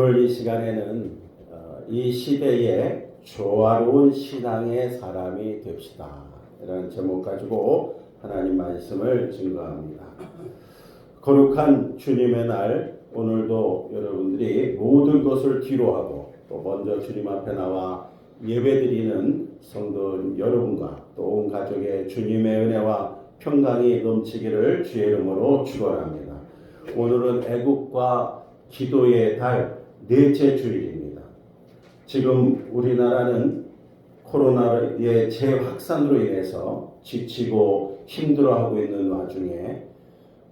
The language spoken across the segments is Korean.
오늘 이 시간에는 어, 이 시대에 조화로운 신앙의 사람이 됩시다. 이런 제목 가지고 하나님 말씀을 증거합니다. 거룩한 주님의 날 오늘도 여러분들이 모든 것을 뒤로하고 또 먼저 주님 앞에 나와 예배드리는 성도 여러분과 또 온 가족의 주님의 은혜와 평강이 넘치기를 주의 이름으로 축원합니다. 오늘은 애국과 기도의 달 넷째 주일입니다. 지금 우리나라는 코로나의 재확산으로 인해서 지치고 힘들어하고 있는 와중에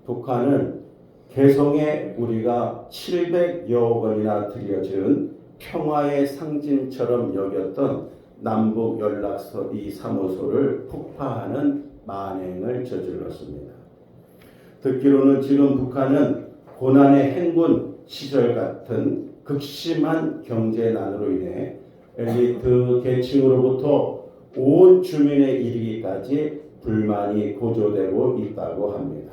북한은 개성에 우리가 700여 원이나 들여준 평화의 상징처럼 여겼던 남북 연락서 이 사무소를 폭파하는 만행을 저질렀습니다. 듣기로는 지금 북한은 고난의 행군 시절 같은 극심한 경제난으로 인해 엘리트 계층으로부터 온 주민에 이르기까지 불만이 고조되고 있다고 합니다.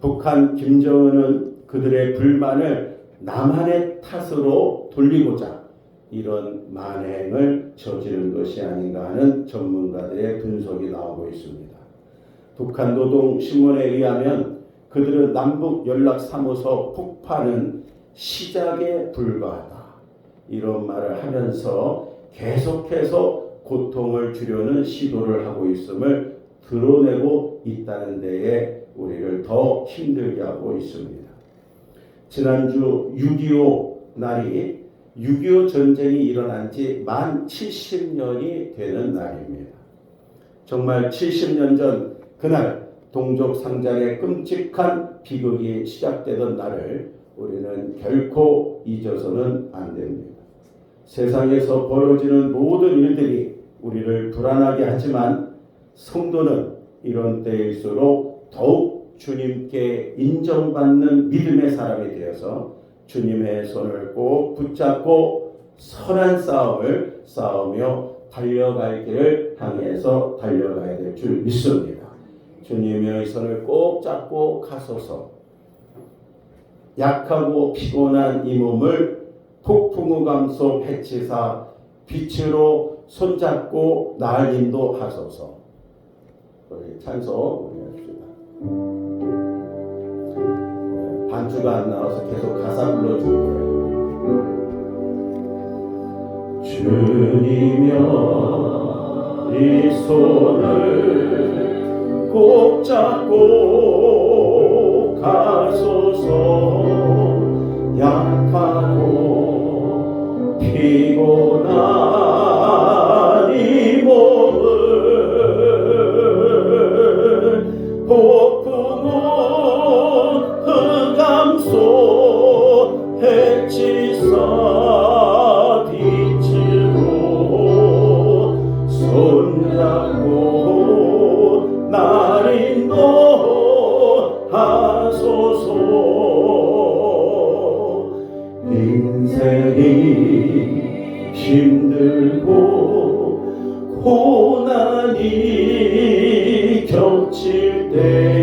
북한 김정은은 그들의 불만을 남한의 탓으로 돌리고자 이런 만행을 저지른 것이 아닌가 하는 전문가들의 분석이 나오고 있습니다. 북한 노동 신문에 의하면 그들은 남북 연락 사무소 폭파는 시작에 불과하다. 이런 말을 하면서 계속해서 고통을 주려는 시도를 하고 있음을 드러내고 있다는 데에 우리를 더 힘들게 하고 있습니다. 지난주 6.25 날이 6.25 전쟁이 일어난 지 만 70년이 되는 날입니다. 정말 70년 전 그날 동족 상장의 끔찍한 비극이 시작되던 날을 우리는 결코 잊어서는 안 됩니다. 세상에서 벌어지는 모든 일들이 우리를 불안하게 하지만 성도는 이런 때일수록 더욱 주님께 인정받는 믿음의 사람이 되어서 주님의 손을 꼭 붙잡고 선한 싸움을 싸우며 달려갈 길을 향해서 달려가야 될 줄 믿습니다. 주님의 손을 꼭 잡고 가소서. 약하고 피곤한 이 몸을 폭풍우 감 속 해치사 빛으로 손잡고 날 인도하소서. 우리 찬송 우리 합시다. 반주가 안 나와서 계속 가사 불러줄게요. 주님여 이 손을 꼭 잡고 가소서 고 고난이 겹칠 때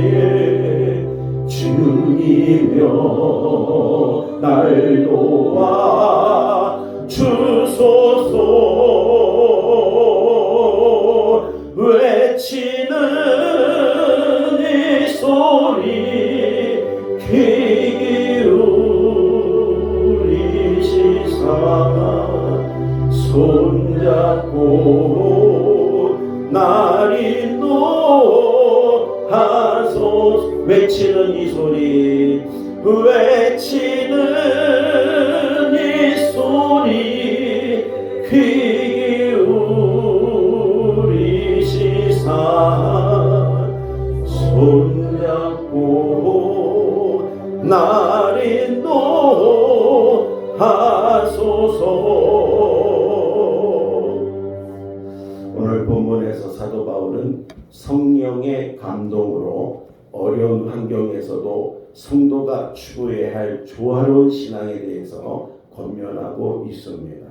인도하소서 오늘 본문에서 사도 바울은 성령의 감동으로 어려운 환경에서도 성도가 추구해야 할 조화로운 신앙에 대해서 권면하고 있습니다.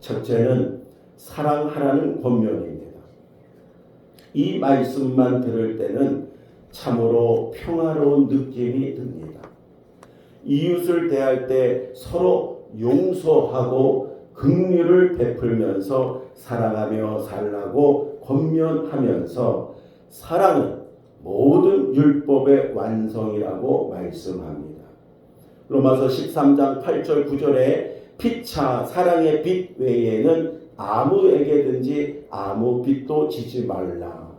첫째는 사랑하라는 권면입니다. 이 말씀만 들을 때는 참으로 평화로운 느낌이 듭니다. 이웃을 대할 때 서로 용서하고 긍휼을 베풀면서 사랑하며 살라고 권면하면서 사랑은 모든 율법의 완성이라고 말씀합니다. 로마서 13장 8절 9절에 피차 사랑의 빛 외에는 아무에게든지 아무 빛도 지지 말라.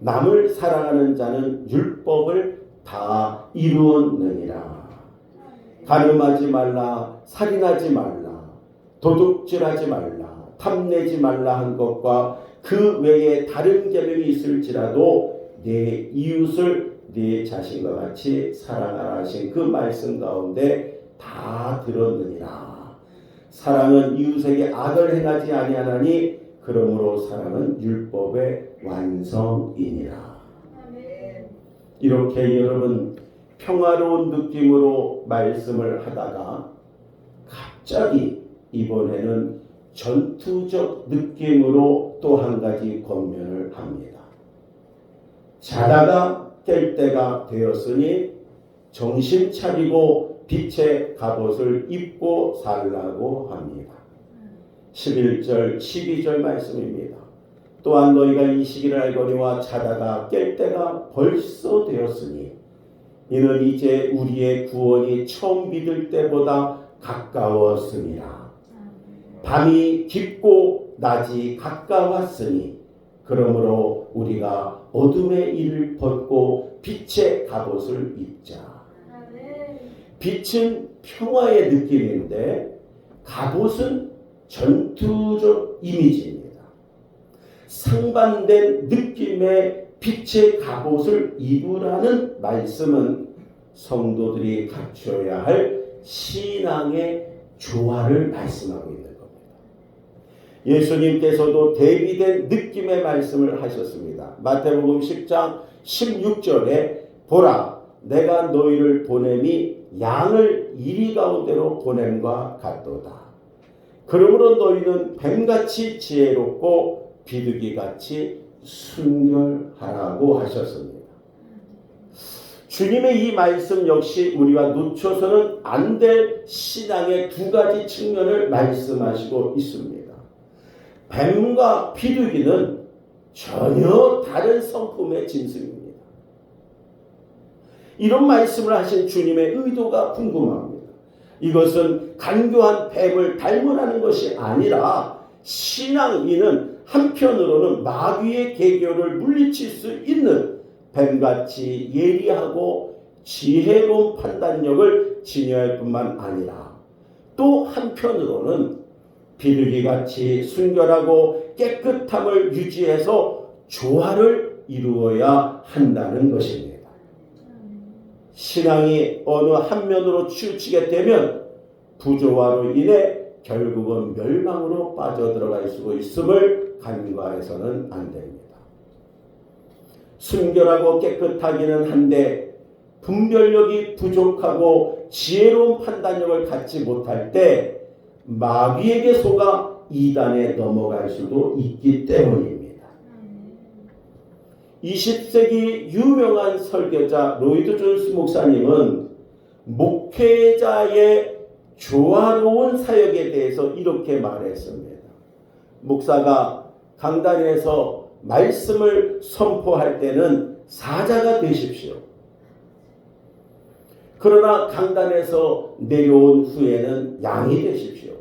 남을 사랑하는 자는 율법을 다 이루었느니라. 가늠하지 말라, 살인하지 말라, 도둑질하지 말라, 탐내지 말라 한 것과 그 외에 다른 계명이 있을지라도 내 이웃을 네 자신과 같이 사랑하라 하신 그 말씀 가운데 다 들었느니라. 사랑은 이웃에게 악을 행하지 아니하나니 그러므로 사랑은 율법의 완성이니라. 이렇게 여러분 평화로운 느낌으로 말씀을 하다가 갑자기 이번에는 전투적 느낌으로 또 한 가지 권면을 합니다. 자다가 깰 때가 되었으니 정신 차리고 빛의 갑옷을 입고 살라고 합니다. 11절, 12절 말씀입니다. 또한 너희가 이 시기를 알거니와 자다가 깰 때가 벌써 되었으니 이는 이제 우리의 구원이 처음 믿을 때보다 가까웠습니다. 밤이 깊고 낮이 가까웠으니 그러므로 우리가 어둠의 일을 벗고 빛의 갑옷을 입자. 빛은 평화의 느낌인데 갑옷은 전투적 이미지입니다. 상반된 느낌의 빛의 갑옷을 입으라는 말씀은 성도들이 갖춰야 할 신앙의 조화를 말씀하고 있는 겁니다. 예수님께서도 대비된 느낌의 말씀을 하셨습니다. 마태복음 10장 16절에 보라 내가 너희를 보냄이 양을 이리 가운데로 보냄과 같도다. 그러므로 너희는 뱀같이 지혜롭고 비둘기같이 순결하라고 하셨습니다. 주님의 이 말씀 역시 우리가 놓쳐서는 안 될 신앙의 두 가지 측면을 말씀하시고 있습니다. 뱀과 비둘기는 전혀 다른 성품의 짐승입니다. 이런 말씀을 하신 주님의 의도가 궁금합니다. 이것은 간교한 뱀을 닮으라는 것이 아니라 신앙인은 한편으로는 마귀의 계교를 물리칠 수 있는 뱀같이 예리하고 지혜로운 판단력을 지녀할 뿐만 아니라 또 한편으로는 비둘기같이 순결하고 깨끗함을 유지해서 조화를 이루어야 한다는 것입니다. 신앙이 어느 한 면으로 치우치게 되면 부조화로 인해 결국은 멸망으로 빠져들어갈 수 있음을 간과해서는 안 됩니다. 순결하고 깨끗하기는 한데 분별력이 부족하고 지혜로운 판단력을 갖지 못할 때 마귀에게 속아 이단에 넘어갈 수도 있기 때문입니다. 20세기 유명한 설교자 로이드 존스 목사님은 목회자의 조화로운 사역에 대해서 이렇게 말했습니다. 목사가 강단에서 말씀을 선포할 때는 사자가 되십시오. 그러나 강단에서 내려온 후에는 양이 되십시오.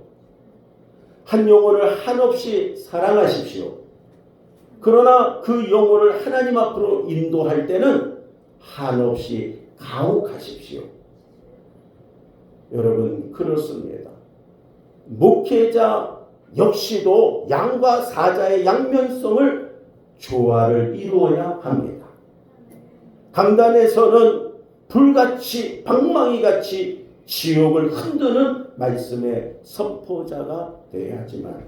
한 영혼을 한없이 사랑하십시오. 그러나 그 영혼을 하나님 앞으로 인도할 때는 한없이 가혹하십시오. 여러분 그렇습니다. 목회자 역시도 양과 사자의 양면성을 조화를 이루어야 합니다. 강단에서는 불같이 방망이같이 지옥을 흔드는 말씀의 선포자가 되어야지만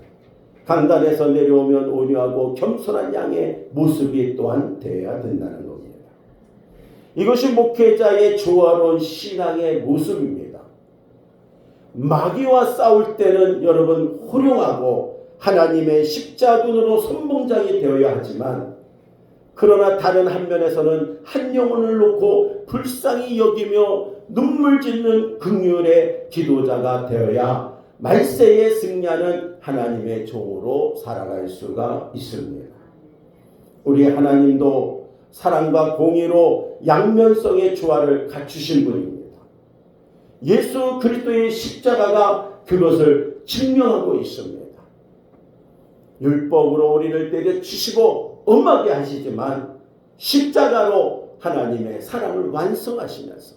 강단에서 내려오면 온유하고 겸손한 양의 모습이 또한 되어야 된다는 겁니다. 이것이 목회자의 조화로운 신앙의 모습입니다. 마귀와 싸울 때는 여러분 호령하고 하나님의 십자군으로 선봉장이 되어야 하지만 그러나 다른 한면에서는 한 영혼을 놓고 불쌍히 여기며 눈물 짓는 극률의 기도자가 되어야 말세에 승리하는 하나님의 종으로 살아갈 수가 있습니다. 우리 하나님도 사랑과 공의로 양면성의 조화를 갖추신 분입니다. 예수 그리스도의 십자가가 그것을 증명하고 있습니다. 율법으로 우리를 때려치시고 엄하게 하시지만 십자가로 하나님의 사랑을 완성하시면서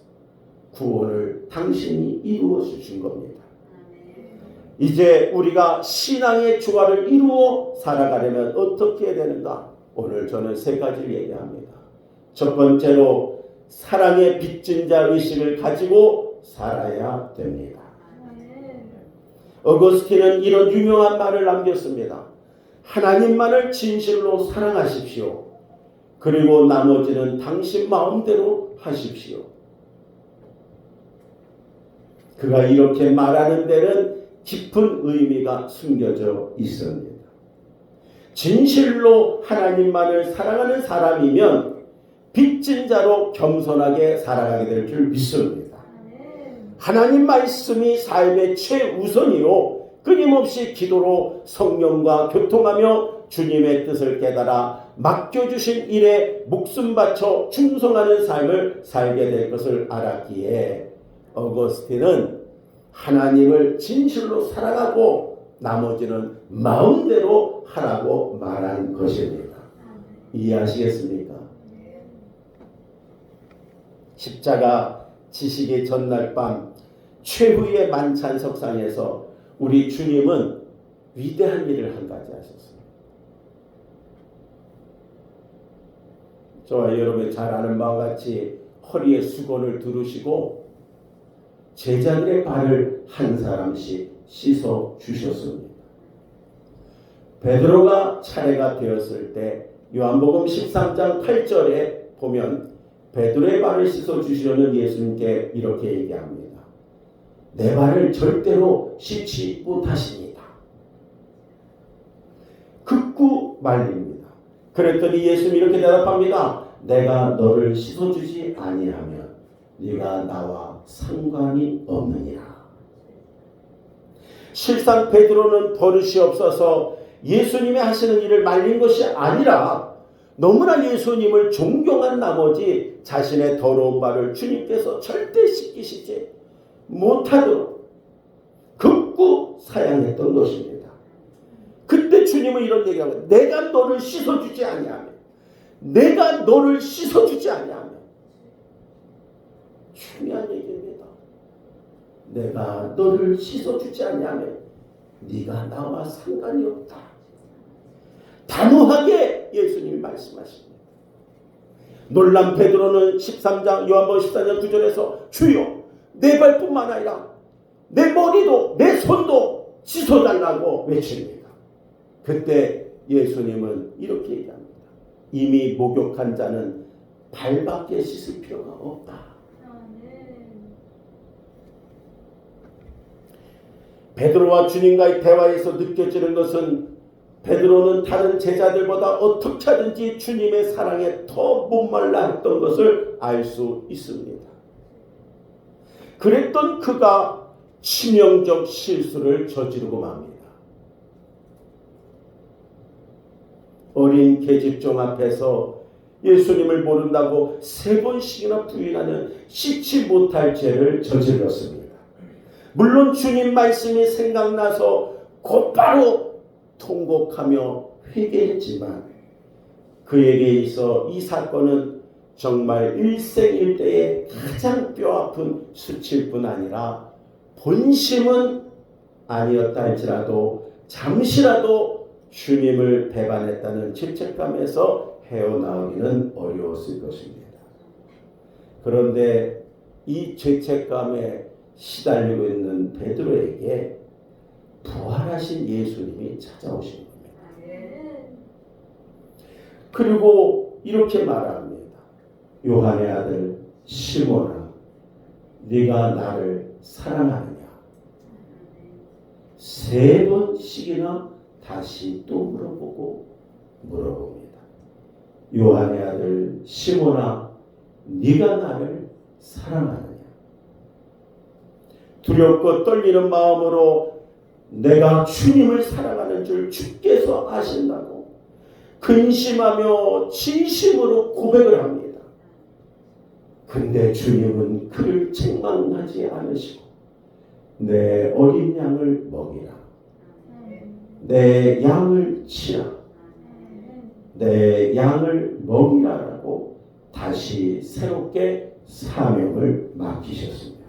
구원을 당신이 이루어 주신 겁니다. 이제 우리가 신앙의 조화를 이루어 살아가려면 어떻게 해야 되는가? 오늘 저는 세 가지를 얘기합니다. 첫 번째로 사랑의 빚진 자 의식을 가지고 살아야 됩니다. 어거스틴은 이런 유명한 말을 남겼습니다. 하나님만을 진실로 사랑하십시오. 그리고 나머지는 당신 마음대로 하십시오. 그가 이렇게 말하는 데는 깊은 의미가 숨겨져 있습니다. 진실로 하나님만을 사랑하는 사람이면 빚진 자로 겸손하게 살아가게 될 줄 믿습니다. 하나님 말씀이 삶의 최우선이요. 끊임없이 기도로 성령과 교통하며 주님의 뜻을 깨달아 맡겨주신 일에 목숨 바쳐 충성하는 삶을 살게 될 것을 알았기에 어거스틴은 하나님을 진실로 사랑하고 나머지는 마음대로 하라고 말한 것입니다. 이해하시겠습니까? 십자가 지식의 전날 밤 최후의 만찬 석상에서 우리 주님은 위대한 일을 한 가지 하셨어요. 저와 여러분이 잘 아는 바와 같이 허리에 수건을 두르시고 제자들의 발을 한 사람씩 씻어 주셨습니다. 베드로가 차례가 되었을 때 요한복음 13장 8절에 보면 베드로의 발을 씻어 주시려는 예수님께 이렇게 얘기합니다. 내 발을 절대로 씻지 못하십니다. 극구 말립니다. 그랬더니 예수님이 이렇게 대답합니다. 내가 너를 씻어 주지 아니하면 네가 나와 상관이 없느니라. 실상 베드로는 버릇이 없어서 예수님이 하시는 일을 말린 것이 아니라 너무나 예수님을 존경한 나머지 자신의 더러운 발을 주님께서 절대 씻기시지 못하도록 극구 사양했던 것입니다. 그때 주님은 이런 얘기하고 내가 너를 씻어주지 아니하면 내가 너를 씻어주지 아니하면 중요한 얘기입니다. 내가 너를 씻어주지 아니하면 네가 나와 상관이 없다. 단호하게 예수님이 말씀하십니다. 놀란 베드로는 13장 요한복음 14장 9절에서 주여 내 발뿐만 아니라 내 머리도 내 손도 씻어달라고 외칩니다. 그때 예수님은 이렇게 얘기합니다. 이미 목욕한 자는 발밖에 씻을 필요가 없다. 베드로와 주님과의 대화에서 느껴지는 것은 베드로는 다른 제자들보다 어떻게 하든지 주님의 사랑에 더 목말라 했던 것을 알 수 있습니다. 그랬던 그가 치명적 실수를 저지르고 맙니다. 어린 계집종 앞에서 예수님을 모른다고 세 번씩이나 부인하는 씻지 못할 죄를 저질렀습니다. 물론 주님 말씀이 생각나서 곧바로 통곡하며 회개했지만 그에게 있어 이 사건은 정말 일생일대의 가장 뼈아픈 수치일 뿐 아니라 본심은 아니었다 할지라도 잠시라도 주님을 배반했다는 죄책감에서 헤어나오기는 어려웠을 것입니다. 그런데 이 죄책감에 시달리고 있는 베드로에게 부활하신 예수님이 찾아오신 겁니다. 그리고 이렇게 말합니다. 요한의 아들 시몬아 네가 나를 사랑하느냐 세 번씩이나 다시 또 물어보고 물어봅니다. 요한의 아들 시몬아 네가 나를 사랑하느냐 두렵고 떨리는 마음으로 내가 주님을 사랑하는 줄 주께서 아신다고 근심하며 진심으로 고백을 합니다. 근데 주님은 그를 책망하지 않으시고 내 어린 양을 먹이라 내 양을 치라 내 양을 먹이라라고 다시 새롭게 사명을 맡기셨습니다.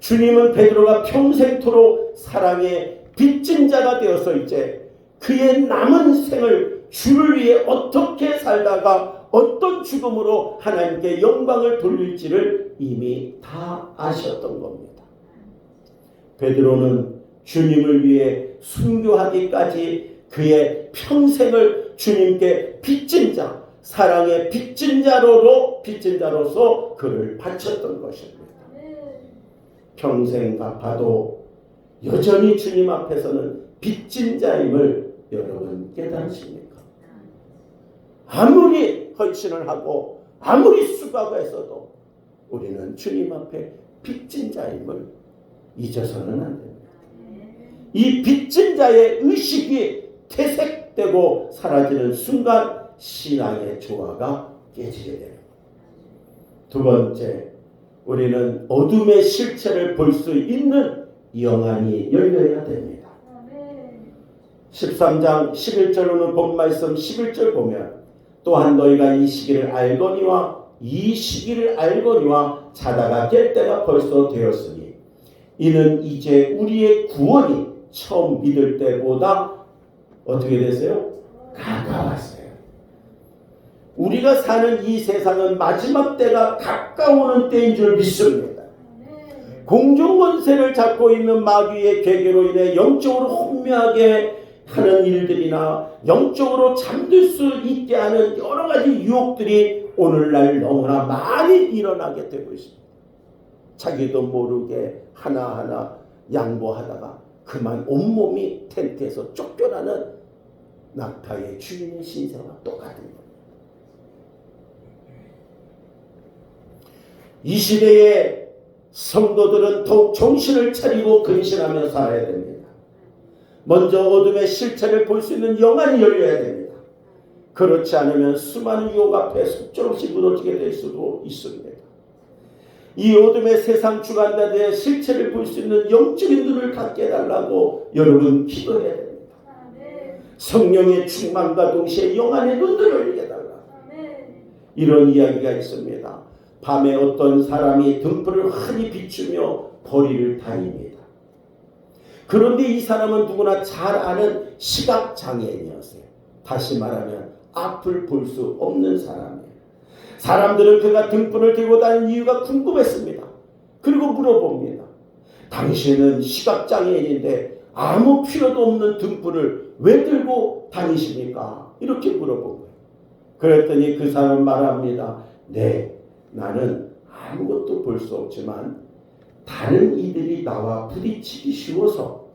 주님은 베드로가 평생토록 사랑의 빚진 자가 되어서 이제 그의 남은 생을 주를 위해 어떻게 살다가 어떤 죽음으로 하나님께 영광을 돌릴지를 이미 다 아셨던 겁니다. 베드로는 주님을 위해 순교하기까지 그의 평생을 주님께 빚진 자, 사랑의 빚진 자로로 빚진 자로서 그를 바쳤던 것입니다. 평생 갚아도 여전히 주님 앞에서는 빚진 자임을 여러분 깨달으십니까? 아무리 헌신을 하고 아무리 수고했어도 우리는 주님 앞에 빚진 자임을 잊어서는 안 됩니다. 이 빚진 자의 의식이 퇴색되고 사라지는 순간 신앙의 조화가 깨지게 됩니다. 두 번째, 우리는 어둠의 실체를 볼 수 있는 영안이 열려야 됩니다. 13장 11절로는 본 말씀 11절 보면 또한 너희가 이 시기를 알거니와 이 시기를 알거니와 자다가 깰 때가 벌써 되었으니 이는 이제 우리의 구원이 처음 믿을 때보다 어떻게 되세요? 가까웠어요. 우리가 사는 이 세상은 마지막 때가 가까우는 때인 줄 믿습니다. 공중권세를 잡고 있는 마귀의 계계로 인해 영적으로 혼미하게 하는 일들이나 영적으로 잠들 수 있게 하는 여러 가지 유혹들이 오늘날 너무나 많이 일어나게 되고 있습니다. 자기도 모르게 하나하나 양보하다가 그만 온몸이 텐트에서 쫓겨나는 낙타의 주인의 신세와 똑같은 겁니다. 이 시대에 성도들은 더욱 정신을 차리고 근신하며 살아야 됩니다. 먼저 어둠의 실체를 볼 수 있는 영안이 열려야 됩니다. 그렇지 않으면 수많은 유혹 앞에 속절없이 무너지게 될 수도 있습니다. 이 어둠의 세상 주관자들의 실체를 볼 수 있는 영적인 눈을 갖게 해달라고 여러분 기도해야 됩니다. 성령의 충만과 동시에 영안의 눈을 열게 해달라. 이런 이야기가 있습니다. 밤에 어떤 사람이 등불을 환히 비추며 거리를 다닙니다. 그런데 이 사람은 누구나 잘 아는 시각 장애인이었어요. 다시 말하면 앞을 볼 수 없는 사람이에요. 사람들은 그가 등불을 들고 다니는 이유가 궁금했습니다. 그리고 물어봅니다. 당신은 시각 장애인인데 아무 필요도 없는 등불을 왜 들고 다니십니까? 이렇게 물어본 거예요. 그랬더니 그 사람은 말합니다. 네, 나는 아무것도 볼 수 없지만 다른 이들이 나와 부딪히기 쉬워서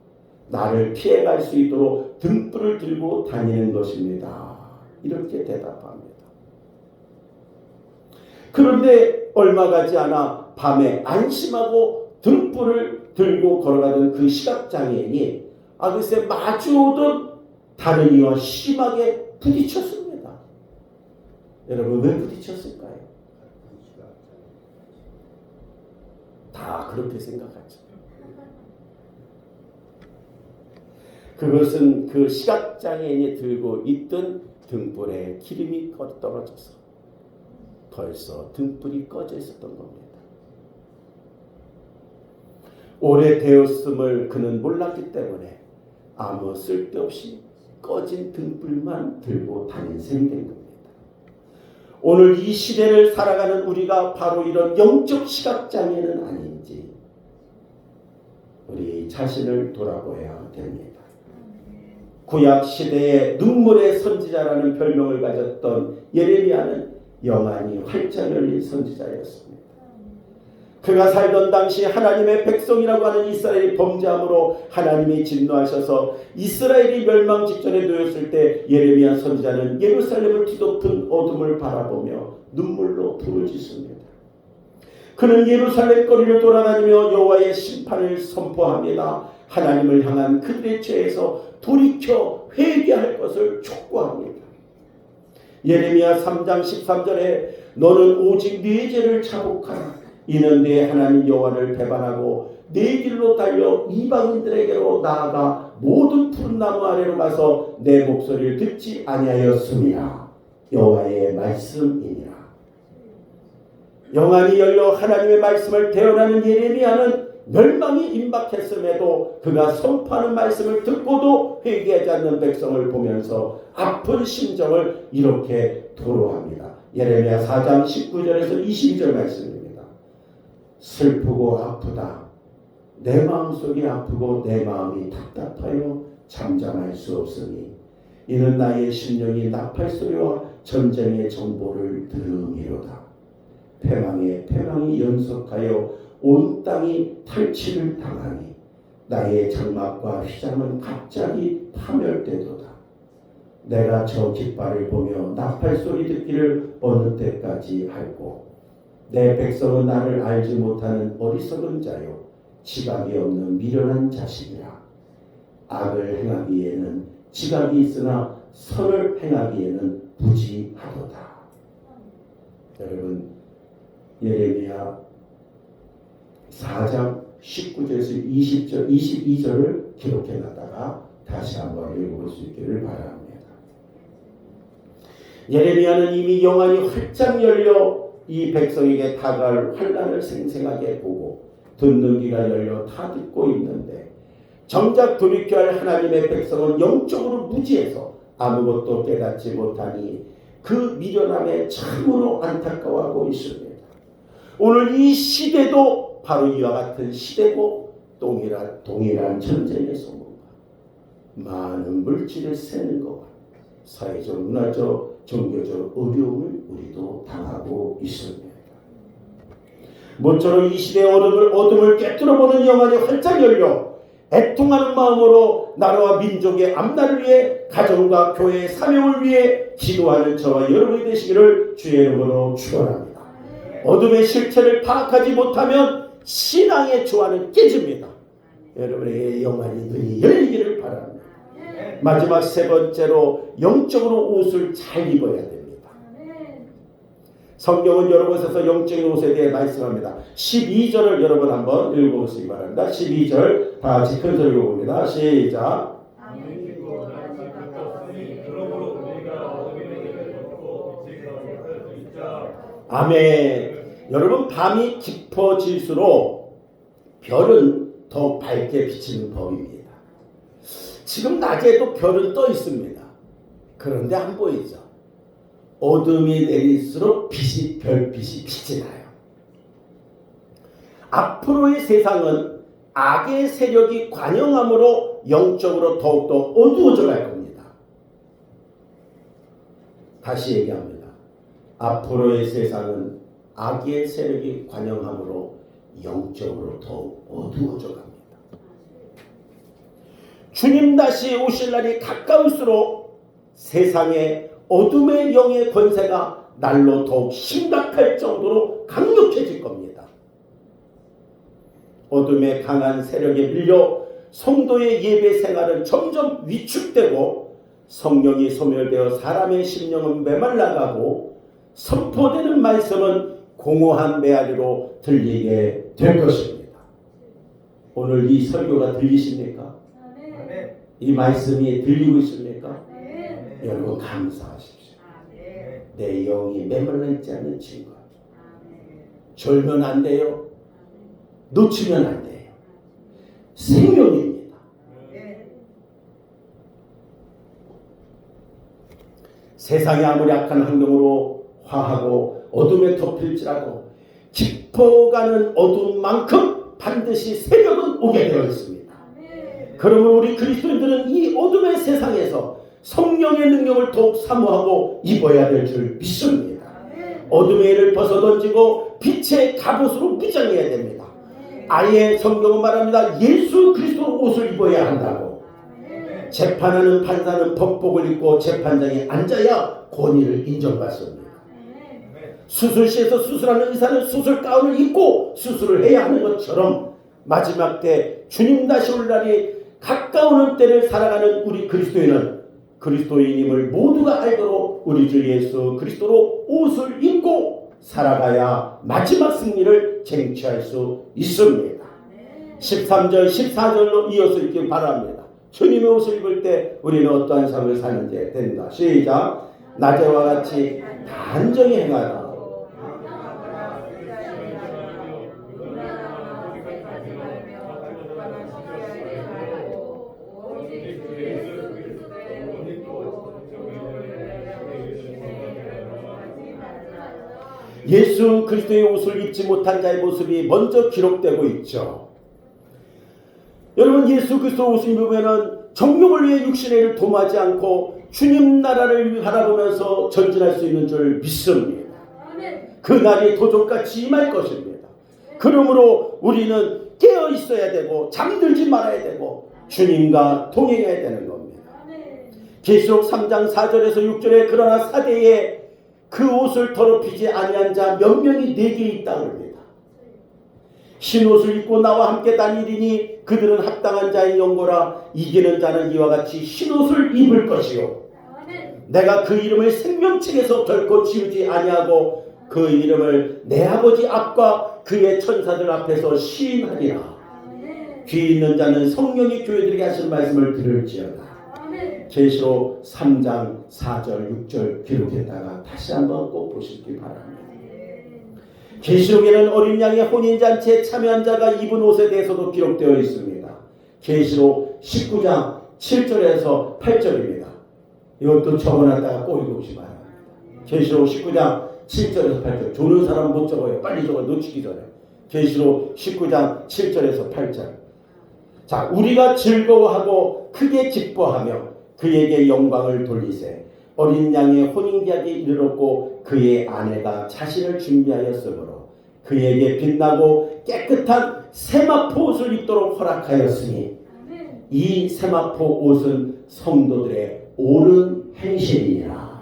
나를 피해갈 수 있도록 등불을 들고 다니는 것입니다. 이렇게 대답합니다. 그런데 얼마 가지 않아 밤에 안심하고 등불을 들고 걸어가던 그 시각장애인이 아 글쎄 마주오던 다른 이와 심하게 부딪혔습니다. 여러분 왜 부딪혔을까요? 다 그렇게 생각하죠. 그것은 그 시각장애인이 들고 있던 등불에 기름이 떨어져서 벌써 등불이 꺼져 있었던 겁니다. 오래되었음을 그는 몰랐기 때문에 아무 쓸데없이 꺼진 등불만 들고 다닌 셈이 된 겁니다. 오늘 이 시대를 살아가는 우리가 바로 이런 영적 시각장애는 아닌지 우리 자신을 돌아보아야 됩니다. 구약 시대에 눈물의 선지자라는 별명을 가졌던 예레미야는 영안이 활짝 열린 선지자였습니다. 그가 살던 당시 하나님의 백성이라고 하는 이스라엘이 범죄함으로 하나님이 진노하셔서 이스라엘이 멸망 직전에 놓였을 때 예레미야 선지자는 예루살렘을 뒤덮은 어둠을 바라보며 눈물로 부르짖습니다. 그는 예루살렘 거리를 돌아다니며 여호와의 심판을 선포합니다. 하나님을 향한 그들의 죄에서 돌이켜 회개할 것을 촉구합니다. 예레미야 3장 13절에 너는 오직 네 죄를 자복하라. 이는 네 하나님 여호와를 배반하고 네 길로 달려 이방인들에게로 나아가 모든 푸른 나무 아래로 가서 내 목소리를 듣지 아니하였음이라. 여호와의 말씀이니라. 영안이 열려 하나님의 말씀을 대언하는 예레미야는 멸망이 임박했음에도 그가 선포하는 말씀을 듣고도 회개하지 않는 백성을 보면서 아픈 심정을 이렇게 토로합니다. 예레미야 4장 19절에서 22절 말씀입니다. 슬프고 아프다. 내 마음속이 아프고 내 마음이 답답하여 잠잠할 수 없으니 이는 나의 심령이 나팔 소리와 전쟁의 정보를 들음이로다. 패망에 패망이 연속하여 온 땅이 탈취를 당하니 나의 장막과 휘장은 갑자기 파멸되도다. 내가 저 깃발을 보며 나팔 소리 듣기를 어느 때까지 할고 내 백성은 나를 알지 못하는 어리석은 자요 지각이 없는 미련한 자식이라 악을 행하기에는 지각이 있으나 선을 행하기에는 부지하도다. 여러분 예레미야 4장 19절에서 20절, 22절을 기록해 놨다가 다시 한번 읽어볼 수 있기를 바랍니다. 예레미야는 이미 영안이 활짝 열려 이 백성에게 다가올 환란을 생생하게 보고 듣는 귀가 열려 다 듣고 있는데 정작 돌이켜야 할 하나님의 백성은 영적으로 무지해서 아무것도 깨닫지 못하니 그 미련함에 참으로 안타까워하고 있습니다. 오늘 이 시대도 바로 이와 같은 시대고 동일한 동일한 전쟁의 소문과 많은 물질을 세는 것과 사회적, 문화적, 종교적 어려움을 우리도 당하고 있습니다. 모처럼 이 시대의 어둠을 어둠을 깨뜨려 보는 영안이 활짝 열려 애통하는 마음으로 나라와 민족의 앞날을 위해 가정과 교회의 사명을 위해 기도하는 저와 여러분이 되시기를 주의 이름으로 축원합니다. 어둠의 실체를 파악하지 못하면 신앙의 조화는 깨집니다. 여러분의 영안이 눈이 열리기를 바랍니다. 마지막 세 번째로 영적으로 옷을 잘 입어야 됩니다. 성경은 여러 곳에서 영적인 옷에 대해 말씀합니다. 12절을 여러분 한번 읽어보시기 바랍니다. 12절 다 같이 큰 소리로 읽어봅니다. 시작. 아멘. 여러분 밤이 깊어질수록 별은 더 밝게 비치는 법입니다. 지금 낮에도 별은 떠 있습니다. 그런데 안 보이죠. 어둠이 내릴수록 빛이 별빛이 빛이 나요. 앞으로의 세상은 악의 세력이 관영함으로 영적으로 더욱더 어두워져 갈 겁니다. 다시 얘기합니다. 앞으로의 세상은 악의 세력이 관영함으로 영적으로 더욱 어두워져 갑니다. 주님 다시 오실 날이 가까울수록 세상의 어둠의 영의 권세가 날로 더욱 심각할 정도로 강력해질 겁니다. 어둠의 강한 세력에 밀려 성도의 예배 생활은 점점 위축되고 성령이 소멸되어 사람의 심령은 메말라가고 선포되는 말씀은 공허한 메아리로 들리게 될 것입니다. 오늘 이 설교가 들리십니까? 이 말씀이 들리고 있습니까? 아멘. 여러분 감사하십시오. 아멘. 내 영이 메말라 있지 않는 친구. 아멘. 졸면 안 돼요. 놓치면 안 돼요. 생명입니다. 아멘. 세상이 아무리 악한 환경으로 화하고 어둠에 덮일지라도 깊어가는 어둠만큼 반드시 새벽은 오게 되어 있습니다. 그러므로 우리 그리스도인들은 이 어둠의 세상에서 성령의 능력을 더욱 사모하고 입어야 될 줄 믿습니다. 어둠의 일을 벗어던지고 빛의 갑옷으로 무장해야 됩니다. 아예 성경은 말합니다. 예수 그리스도 옷을 입어야 한다고. 재판하는 판사는 법복을 입고 재판장에 앉아야 권위를 인정받습니다. 수술실에서 수술하는 의사는 수술 가운을 입고 수술을 해야 하는 것처럼 마지막 때 주님 다시 올 날이 가까우는 때를 살아가는 우리 그리스도인은 그리스도인임을 모두가 알도록 우리 주 예수 그리스도로 옷을 입고 살아가야 마지막 승리를 쟁취할 수 있습니다. 13절, 14절로 이어서 읽기 바랍니다. 주님의 옷을 입을 때 우리는 어떠한 삶을 사는지 됩니다. 시작. 낮에와 같이 단정히 행하라. 예수 그리스도의 옷을 입지 못한 자의 모습이 먼저 기록되고 있죠. 여러분 예수 그리스도 옷을 입으면은 정욕을 위해 육신의 일을 도마지 않고 주님 나라를 바라보면서 전진할 수 있는 줄 믿습니다. 그 날이 도적같이 임할 것입니다. 그러므로 우리는 깨어 있어야 되고 잠들지 말아야 되고 주님과 동행해야 되는 겁니다. 계시록 3장 4절에서 6절에 그러나 사대에 그 옷을 더럽히지 아니한 자 몇 명이 내게 있다 그럽니다. 흰 옷을 입고 나와 함께 다니리니 그들은 합당한 자의 영고라 이기는 자는 이와 같이 흰 옷을 입을 것이요. 내가 그 이름을 생명책에서 결코 지우지 아니하고 그 이름을 내 아버지 앞과 그의 천사들 앞에서 시인하리라. 귀 있는 자는 성령이 교회들에게 하신 말씀을 들을지어다 계시록 3장 4절 6절 기록했다가 다시 한번 꼭 보시기 바랍니다. 계시록에는 어린 양의 혼인 잔치에 참여한 자가 입은 옷에 대해서도 기록되어 있습니다. 계시록 19장 7절에서 8절입니다. 이것도 적어놨다가 꼭 읽으시 바랍니다. 계시록 19장 7절에서 8절. 조는 사람 못 적어요. 빨리 적어 놓치기 전에. 계시록 19장 7절에서 8절. 자, 우리가 즐거워하고 크게 기뻐하며 그에게 영광을 돌리세. 어린 양의 혼인계약이 이르렀고 그의 아내가 자신을 준비하였으므로 그에게 빛나고 깨끗한 세마포 옷을 입도록 허락하였으니 이 세마포 옷은 성도들의 옳은 행실이니라.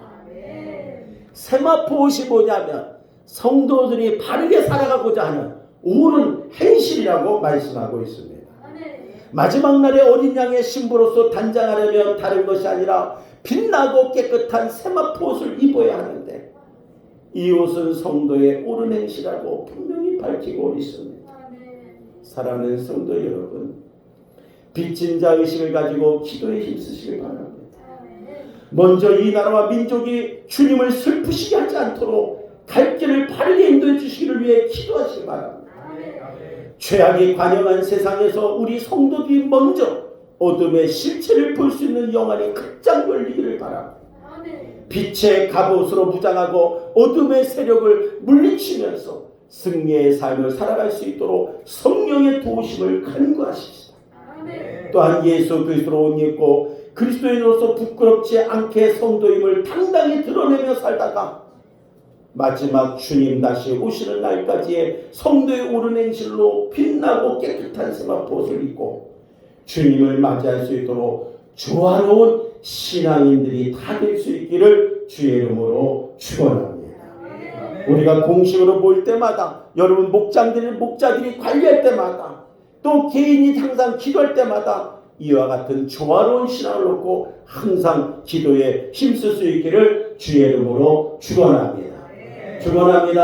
세마포 옷이 뭐냐면 성도들이 바르게 살아가고자 하는 옳은 행실이라고 말씀하고 있습니다. 마지막 날에 어린 양의 신부로서 단장하려면 다른 것이 아니라 빛나고 깨끗한 세마포 옷을 입어야 하는데 이 옷은 성도의 행실하고 분명히 밝히고 있습니다. 사랑하는 성도 여러분, 빚진 자 의식을 가지고 기도에 힘쓰시길 바랍니다. 먼저 이 나라와 민족이 주님을 슬프시게 하지 않도록 갈 길을 바르게 인도해 주시기를 위해 기도하시기 바랍니다. 죄악이 관영한 세상에서 우리 성도들이 먼저 어둠의 실체를 볼 수 있는 영안이 극장 열리기를 바랍니다. 빛의 갑옷으로 무장하고 어둠의 세력을 물리치면서 승리의 삶을 살아갈 수 있도록 성령의 도우심을 간구하십시다. 또한 예수 그리스도로 옷 입고 그리스도인으로서 부끄럽지 않게 성도임을 당당히 드러내며 살다가 마지막 주님 다시 오시는 날까지의 성도의 옳은 행실로 빛나고 깨끗한 세마포 옷을 입고 주님을 맞이할 수 있도록 조화로운 신앙인들이 다 될 수 있기를 주의 이름으로 축원합니다. 우리가 공식으로 모일 때마다 여러분 목장들이 목자들이 관리할 때마다 또 개인이 항상 기도할 때마다 이와 같은 조화로운 신앙을 놓고 항상 기도에 힘쓸 수 있기를 주의 이름으로 축원합니다. 축원합니다.